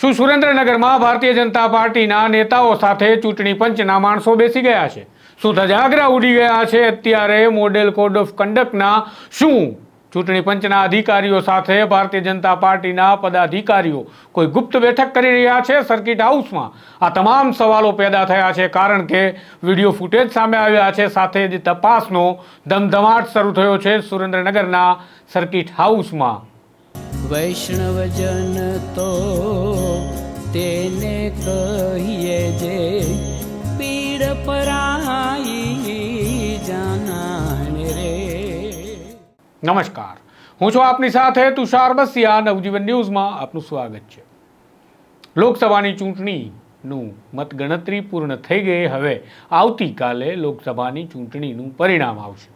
શું સુરેન્દ્રનગરમાં ભારતીય જનતા પાર્ટીના નેતાઓ સાથે ચૂંટણી પંચના માણસો બેસી ગયા છે? શું ધજાગરા ઉડી ગયા છે? અત્યારે મોડેલ કોડ ઓફ કન્ડક્ટના શું? ચૂંટણી પંચના અધિકારીઓ સાથે ભારતીય જનતા પાર્ટીના પદાધિકારીઓ કોઈ ગુપ્ત બેઠક કરી રહ્યા છે સર્કિટ હાઉસમાં? આ તમામ સવાલો પેદા થયા છે કારણ કે વીડિયો ફૂટેજ સામે આવ્યા છે. સાથે જ તપાસનો ધમધમાટ શરૂ થયો છે સુરેન્દ્રનગરના સર્કિટ હાઉસમાં. વૈષ્ણવજન તો કહીએ જે પીડ પરાઈ જાનાને રે. નમસ્કાર. હું છું આપની સાથે તુષાર બસિયા. નવજીવન ન્યૂઝમાં આપનું સ્વાગત છે. લોકસભાની ચૂંટણીનું મતગણતરી પૂર્ણ થઈ ગઈ. હવે આવતીકાલે લોકસભાની ચૂંટણીનું પરિણામ આવશે.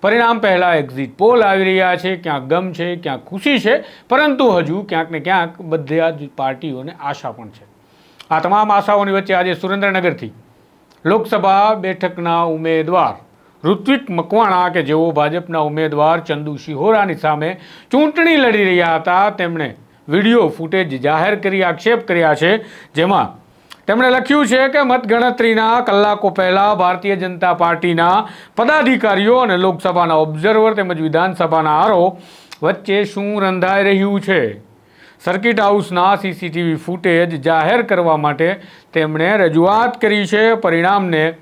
પરિણામ પહેલાં એક્ઝિટ પોલ આવી રહ્યા છે. ક્યાંક ગમ છે, ક્યાંક ખુશી છે. પરંતુ હજુ ક્યાંક ને ક્યાંક બધા જ પાર્ટીઓને આશા પણ છે. આ તમામ આશાઓની વચ્ચે આજે સુરેન્દ્રનગરથી લોકસભા બેઠકના ઉમેદવાર ઋત્વિક મકવાણા કે જેઓ ભાજપના ઉમેદવાર ચંદુ શિહોરાની સામે ચૂંટણી લડી રહ્યા હતા, તેમણે વીડિયો ફૂટેજ જાહેર કરી, આક્ષેપ કર્યા છે. જેમાં તેમણે લખ્યું છે કે મતગણતરીના કલાકો પહેલાં ભારતીય જનતા પાર્ટીના પદાધિકારીઓ અને લોકસભાના ઓબ્ઝર્વર તેમજ વિધાનસભાના આરો વચ્ચે શું રંધાઈ રહ્યું છે? સર્કિટ હાઉસના સીસીટીવી ફૂટેજ જાહેર કરવા માટે તેમણે રજૂઆત કરી છે. પરિણામને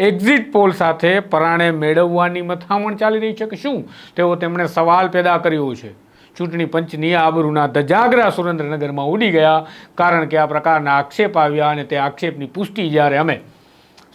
એક્ઝિટ પોલ સાથે પરાણે મેળવવાની મથામણ ચાલી રહી છે કે શું? તેવો તેમણે સવાલ પેદા કર્યો છે. ચૂંટણી પંચની આબરૂના ધજાગરા સુરેન્દ્રનગરમાં ઉડી ગયા કારણ કે આ પ્રકારના આક્ષેપ આવ્યા અને તે આક્ષેપની પુષ્ટિ જ્યારે અમે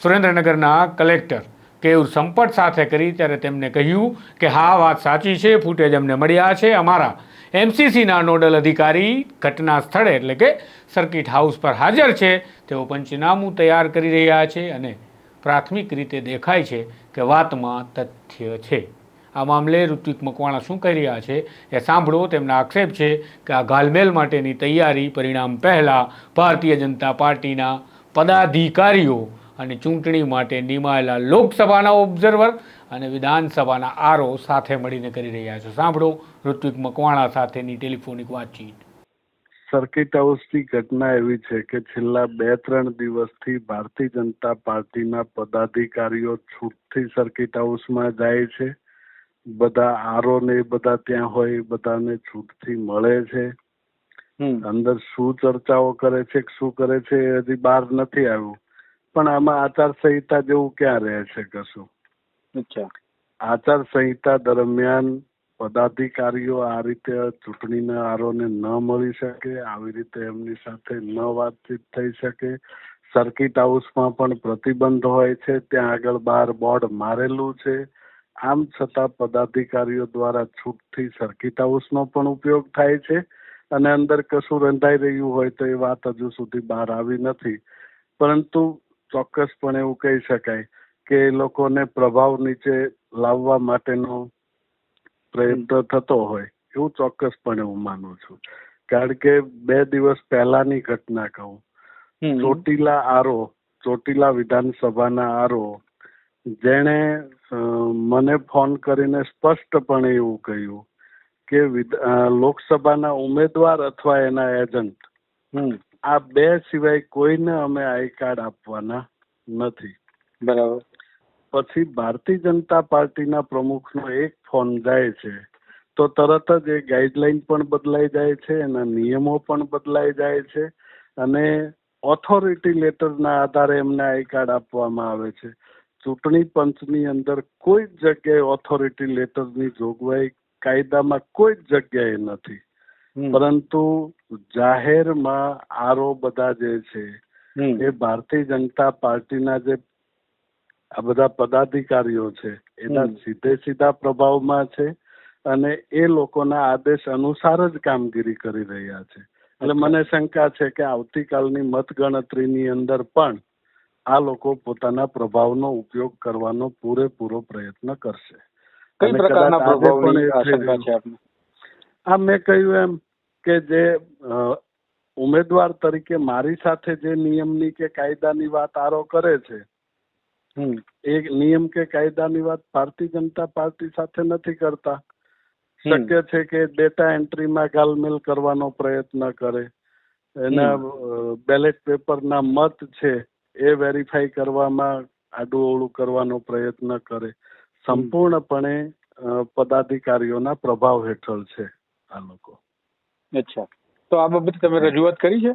સુરેન્દ્રનગરના કલેક્ટર કેયુર સંપટ સાથે કરી ત્યારે તેમને કહ્યું કે હા, વાત સાચી છે, ફૂટેજ અમને મળ્યા છે, અમારા એમસીસીના નોડલ અધિકારી ઘટના સ્થળે, એટલે કે સર્કિટ હાઉસ પર હાજર છે. તેઓ પંચનામું તૈયાર કરી રહ્યા છે અને પ્રાથમિક રીતે દેખાય છે કે વાતમાં તથ્ય છે. આ મામલે ઋત્વિક મકવાણા શું કહી રહ્યા છે એ સાંભળો. તેમના આક્ષેપ છે કે આ ગાલમેલ માટેની તૈયારી પરિણામ પહેલાં ભારતીય જનતા પાર્ટીના પદાધિકારીઓ અને ચૂંટણી માટે નિમાયેલા લોકસભાના ઓબ્ઝર્વર અને વિધાનસભાના આરો સાથે મળીને કરી રહ્યા છે. સાંભળો. ઋત્વિક મકવાણા સાથેની ટેલિફોનિક વાતચીત? સર્કિટ હાઉસની ઘટના એવી છે કે છેલ્લા બે ત્રણ દિવસથી ભારતીય જનતા પાર્ટીના પદાધિકારીઓ છૂટથી સર્કિટ હાઉસમાં જાય છે. બધા આરો ને બધા ત્યાં હોય બધાને છૂટથી મળે છે. અંદર શું ચર્ચાઓ કરે છે શું કરે છે એ હજી બહાર નથી આવ્યું. પણ આમાં આચારસંહિતા જેવું ક્યાં રહે છે કશું? અચ્છા. આચારસંહિતા દરમિયાન પદાધિકારીઓ આ રીતે ચૂંટણીના આરોને ન મળી શકે, આવી રીતે એમની સાથે ન વાતચીત થઈ શકે. સર્કિટ હાઉસમાં પણ પ્રતિબંધ હોય છે, ત્યાં આગળ બહાર બોર્ડ મારેલું છે. આમ છતાં પદાધિકારીઓ દ્વારા છૂટથી સર્કિટ હાઉસનો પણ ઉપયોગ થાય છે અને અંદર કશું રંધાઈ રહ્યું હોય તો એ વાત હજુ સુધી બહાર આવી નથી. પરંતુ ચોક્કસપણે એવું કહી શકાય કે એ લોકોને પ્રભાવ નીચે લાવવા માટેનો પ્રયત્ન થતો હોય એવું ચોક્કસપણે હું માનું છું. કારણ કે બે દિવસ પહેલાની ઘટના કહું. ચોટીલા આરો ચોટીલા વિધાનસભાના આરો જેણે મને ફોન કરીને સ્પષ્ટપણે એવું કહ્યું કે લોકસભાના ઉમેદવાર અથવા એના એજન્ટ આ બે સિવાય કોઈને અમે આઈ કાર્ડ આપવાના નથી. બરાબર. પછી ભારતીય જનતા પાર્ટીના પ્રમુખનો એક ફોન જાય છે તો તરત જ એ ગાઈડલાઈન પણ બદલાઈ જાય છે એના નિયમો પણ બદલાઈ જાય છે અને ઓથોરિટી લેટરના આધારે એમને આઈ કાર્ડ આપવામાં આવે છે. ચૂંટણી પંચની અંદર કોઈ જ જગ્યાએ ઓથોરિટી લેટરની જોગવાઈ કાયદામાં કોઈ જ જગ્યાએ નથી. પરંતુ જાહેરમાં આરો બધા જે છે એ ભારતીય જનતા પાર્ટીના જે આ બધા પદાધિકારીઓ છે. એના સીધે સીધા પ્રભાવમાં છે અને એ લોકોના આદેશ અનુસાર જ કામગીરી કરી રહ્યા છે. એટલે મને શંકા છે કે આવતીકાલની મતગણતરીની અંદર પણ આ લોકો પોતાના પ્રભાવનો ઉપયોગ કરવાનો પૂરેપૂરો પ્રયત્ન કરશે. કઈ પ્રકારના પ્રભાવની. છે આપને? આ મેં કહ્યું એમ કે જે ઉમેદવાર તરીકે મારી સાથે જે નિયમની કે કાયદાની વાત આરો કરે છે એ નિયમ કે કાયદાની વાત ભારતીય જનતા પાર્ટી સાથે નથી કરતા. શક્ય છે કે ડેટા એન્ટ્રીમાં ગાલમેલ કરવાનો પ્રયત્ન કરે. એના બેલેટ પેપરના મત છે એ વેરીફાઈ કરવામાં આડું અવળું કરવાનો પ્રયત્ન કરે. સંપૂર્ણપણે પદાધિકારીઓના પ્રભાવ હેઠળ છે આ લોકો. અચ્છા. તો આ બાબતે તમે રજૂઆત કરી છે?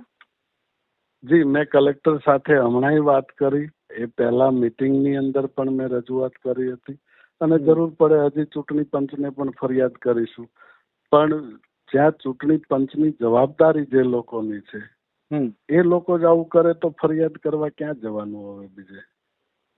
જી મેં કલેક્ટર સાથે હમણાંય વાત કરી. એ પહેલા મીટિંગની અંદર પણ મેં રજૂઆત કરી હતી. અને જરૂર પડે હજી ચૂંટણી પંચને પણ ફરિયાદ કરીશું. પણ જ્યાં ચૂંટણી પંચની જવાબદારી જે લોકોની છે એ લોકો જ આવું કરે તો ફરિયાદ કરવા ક્યાં જવાનું હવે બીજે?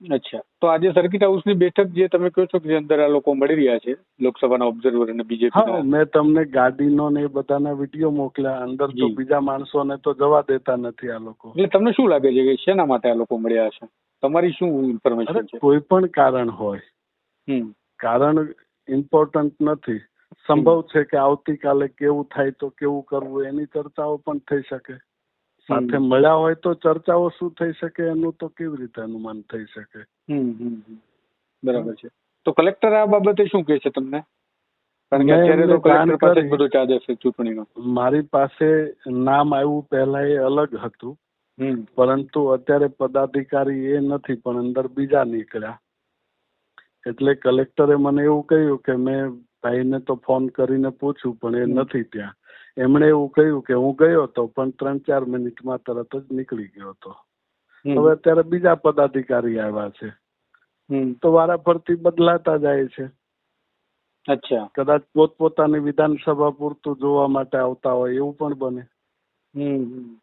અચ્છા. તો આજે સર્કિટ હાઉસની બેઠક જે તમે કહો છો કે જે અંદર આ લોકો મળી રહ્યા છે લોકસભાના ઓબ્ઝર્વર અને હા બીજેપી મેં તમને ગાડીનો ને એ બધાના વીડિયો મોકલ્યા. અંદર તો બીજા માણસોને તો જવા દેતા નથી આ લોકો. એટલે તમને શું લાગે છે કે શેના માટે આ લોકો મળ્યા છે? તમારી શું ઇન્ફોર્મેશન છે? કોઈ પણ કારણ હોય. હમ. કારણ ઇમ્પોર્ટન્ટ નથી. સંભવ છે કે આવતીકાલે કેવું થાય તો કેવું કરવું એની ચર્ચાઓ પણ થઈ શકે. સાથે મળ્યા હોય તો ચર્ચાઓ શું થઈ શકે એનું તો કેવી રીતે અનુમાન થઈ શકે. બરાબર છે. તો કલેક્ટર આ બાબતે શું કહે છે તમને? મારી પાસે નામ આવ્યું પહેલા એ અલગ હતું. પરંતુ અત્યારે પદાધિકારી એ નથી પણ અંદર બીજા નીકળ્યા. એટલે કલેક્ટરે મને એવું કહ્યું કે મેં ભાઈને તો ફોન કરીને પૂછ્યું પણ એ નથી ત્યાં. એમણે એવું કહ્યું કે હું ગયો હતો પણ ત્રણ ચાર મિનિટમાં તરત જ નીકળી ગયો હતો હવે અત્યારે બીજા પદાધિકારી આવ્યા છે. તો વારાફરતી બદલાતા જાય છે. અચ્છા. કદાચ પોતપોતાની વિધાનસભા પૂરતું જોવા માટે આવતા હોય એવું પણ બને. હમ હમ.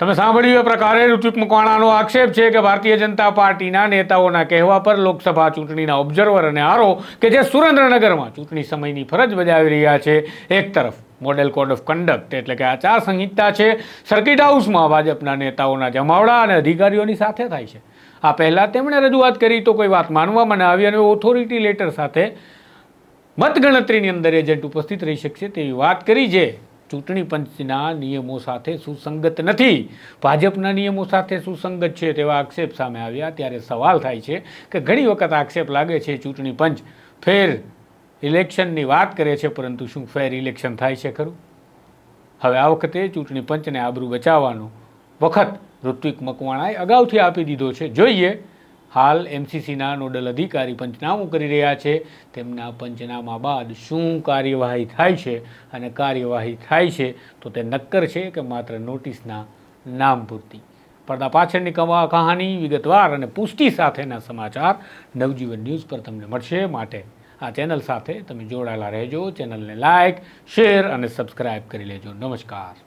તમે સાંભળ્યું એ પ્રકારે ઋત્વિક મકવાણાનો આક્ષેપ છે કે ભારતીય જનતા પાર્ટીના નેતાઓના કહેવા પર લોકસભા ચૂંટણીના ઓબ્ઝર્વર અને આરો કે જે સુરેન્દ્રનગરમાં ચૂંટણી સમયની ફરજ બજાવી રહ્યા છે, એક તરફ મોડેલ કોડ ઓફ કન્ડક્ટ એટલે કે આચાર સંહિતા છે, સર્કિટ હાઉસમાં ભાજપના નેતાઓના જમાવડા અને અધિકારીઓની સાથે થાય છે. આ પહેલાં તેમણે રજૂઆત કરી તો કોઈ વાત માનવામાં ન આવી અને ઓથોરિટી લેટર સાથે મતગણતરીની અંદર એજન્ટ ઉપસ્થિત રહી શકશે તેવી વાત કરી જે ચૂંટણી પંચના નિયમો સાથે સુસંગત નથી. ભાજપના નિયમો સાથે સુસંગત છે તેવા આક્ષેપ સામે આવ્યા. ત્યારે સવાલ થાય છે કે ઘણી વખત આક્ષેપ લાગે છે ચૂંટણી પંચ ફેર ઇલેક્શનની વાત કરે છે, પરંતુ શું ફેર ઇલેક્શન થાય છે ખરું? હવે આ વખતે ચૂંટણી પંચને આબરૂ બચાવવાનો વખત ઋત્વિક મકવાણાએ અગાઉથી આપી દીધો છે. જોઈએ હાલ એમસીસીના નોડલ અધિકારી પંચનામું કરી રહ્યા છે. તેમના પંચનામા બાદ શું કાર્યવાહી થાય છે અને કાર્યવાહી થાય છે તો તે નક્કર છે કે માત્ર નોટિસના નામ પૂરતી. પડદા પાછળની કવા કહાની, વિગતવાર અને પુષ્ટિ સાથેના સમાચાર નવજીવન ન્યૂઝ પર તમને મળશે માટે. આ ચેનલ સાથે તમે જોડાયેલા રહેજો. ચેનલને લાઇક શેર અને સબસ્ક્રાઇબ કરી લેજો. નમસ્કાર.